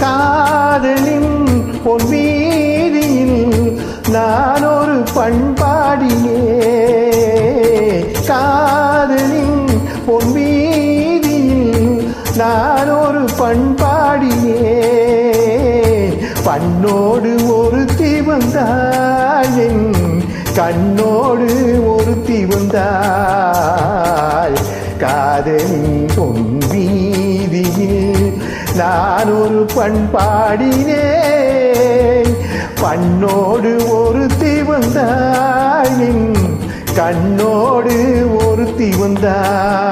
காதலின் பொன் வீதியில் நான் ஒரு பண்பாடியே. காதலின் பொன் வீதியில் நான் ஒரு பண்பாடியே. பண்ணோடு ஒரு வந்தாள் கண்ணோடு ஒரு வந்தாள். காதலின் பொன் வீதியில் நான் ஒரு பண்பாடினேன் பண்ணோடு ஒருத்தி வந்தாள் என் கண்ணோடு ஒருத்தி வந்தாய்.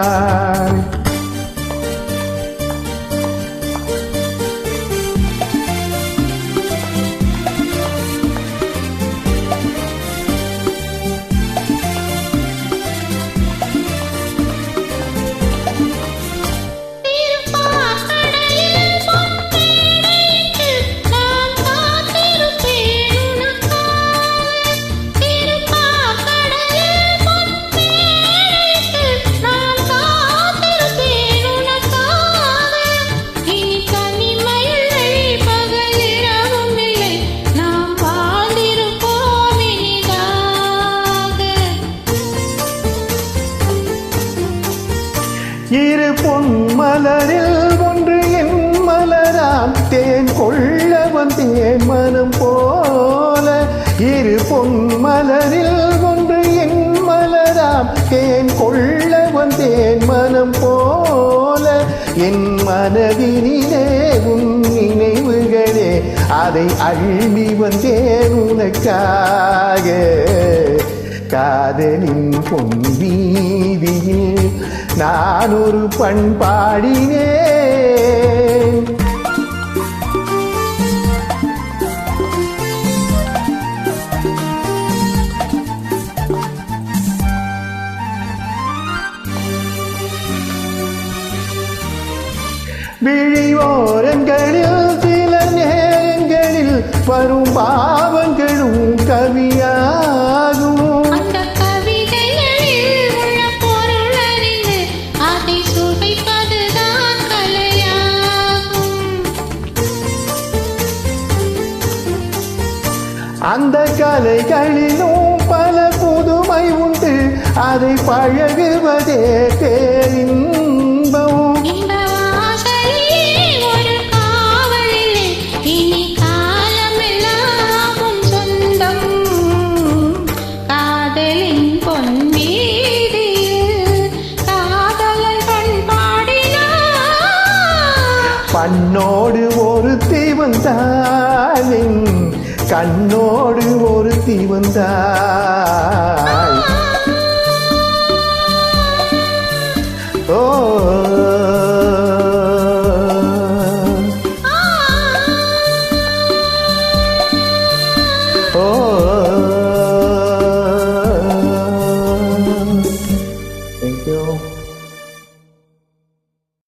இரு பொன் மலரில் ஒன்று என் மலராம் தேன் கொள்ள வந்தேன் மனம் போல. இரு பொன் மலரில் ஒன்று என் மலராம் தேன் கொள்ள வந்தேன் மனம் போல. என் மனதினிலே உன் நினைவுகளே அதை அள்ளி வந்தேன் உனக்காக. காதலின் பொன் வீதியில் நான் ஒரு பண்பாடினேன் விழியோரங்களில் சில நேரங்களில் வரும் பாவங்களும் கவியா அந்த கலைகளிலும் பல புதுமை உண்டு. அதை பழகுவதே பேரின்பம் வாசலில் ஒரு காவலிலே இனி கண்ணோடு ஒரு வந்தாள்.